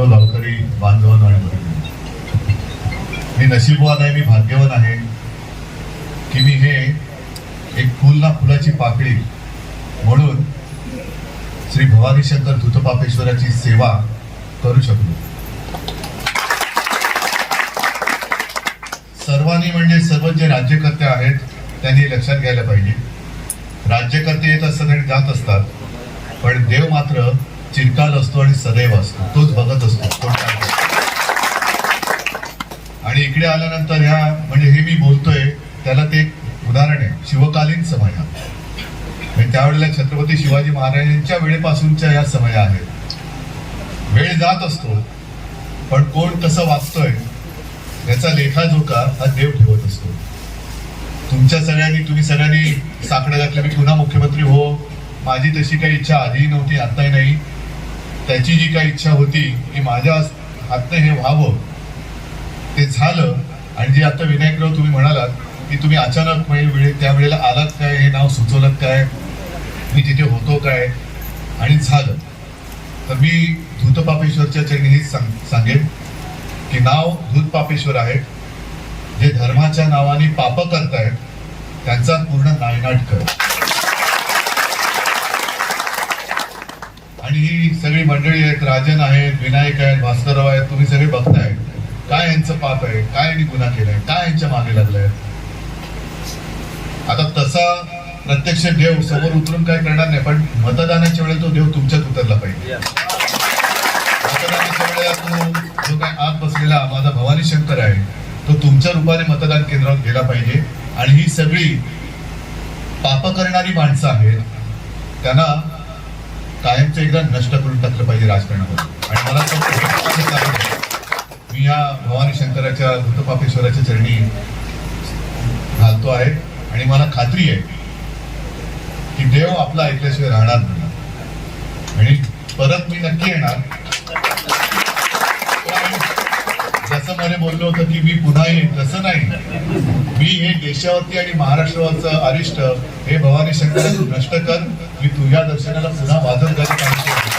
सर्व गावकरी बांधवांना आणि मी नशीबवान आहे मी भाग्यवान आहे की मी हे एक फुल ना फुलाची पाकळी म्हणून श्री भवानी शंकर धुतपापेश्वराची सेवा करू शकलो. सर्वांनी म्हणजे सर्व जे राज्यकर्ते आहेत त्यांनी लक्षात घ्यायला पाहिजे. राज्यकर्ते येत असतात आणि जात असतात पण देव मात्र चिरकाल असतो आणि सदैव असतो. तोच बघत असतो. आणि इकडे आल्यानंतर ह्या म्हणजे हे मी बोलतोय त्याला ते एक उदाहरण आहे. शिवकालीन समय. म्हणजे त्यावेळेला छत्रपती शिवाजी महाराजांच्या वेळेपासूनच्या या समय आहेत. वेळ जात असतो पण कोण कसं वागतोय याचा लेखाजोखा हा देव ठेवत असतो. तुमच्या सगळ्यांनी तुम्ही सगळ्यांनी साकडं घातल्या. मी पुन्हा मुख्यमंत्री हो. माझी तशी काही इच्छा आधीही नव्हती आताही नाही. त्याची जी काही इच्छा होती की माझ्या हातनं हे व्हावं ते झालं. आणि जे आता विनायकराव तुम्ही म्हणालात की तुम्ही अचानक म्हणजे वेळे त्या वेळेला आलात काय? हे नाव सुचवलं काय? मी तिथे होतो काय? आणि झालं. तर मी धूतपापेश्वरच्या चरणी हेच सांग सांगेन की नाव धूतपापेश्वर आहे. जे धर्माच्या नावाने पाप करतायत त्यांचा पूर्ण नायनाट कर. आणि ही सगळी मंडळी आहेत राजन आहेत विनायक आहेत भास्करराव आहेत तुम्ही सगळे बघताय. काय यांचं पाप आहे? काय यांनी गुन्हा केलाय? काय यांच्या मागे लागलाय? आता तसा प्रत्यक्ष देव समोर उतरून काय करणार नाही पण मतदानाच्या वेळेला तो देव तुमच्यात उतरला पाहिजे. मतदानाच्या वेळेला तो जो काय आत बसलेला माझा भवानी शंकर आहे तो तुमच्या रूपाने मतदान केंद्रावर गेला पाहिजे. आणि ही सगळी पाप करणारी माणसं आहेत त्यांना कायमचं एकदा नष्ट करून टाकलं पाहिजे राजकारणामध्ये आणि मला मी या भवानी शंकराच्या भूतपापेश्वराच्या चरणी घालतो आहे. आणि मला खात्री आहे की देव आपला ऐकल्याशिवाय राहणार नाही. आणि परत मी नक्की येणार पण बोललो होतं की मी पुन्हा येईन तसं नाही. मी हे देशावरती आणि महाराष्ट्रावरचं अरिष्ट हे भवानी शंकर नष्ट कर मी तुझ्या दर्शनाला पुन्हा वाजत घालत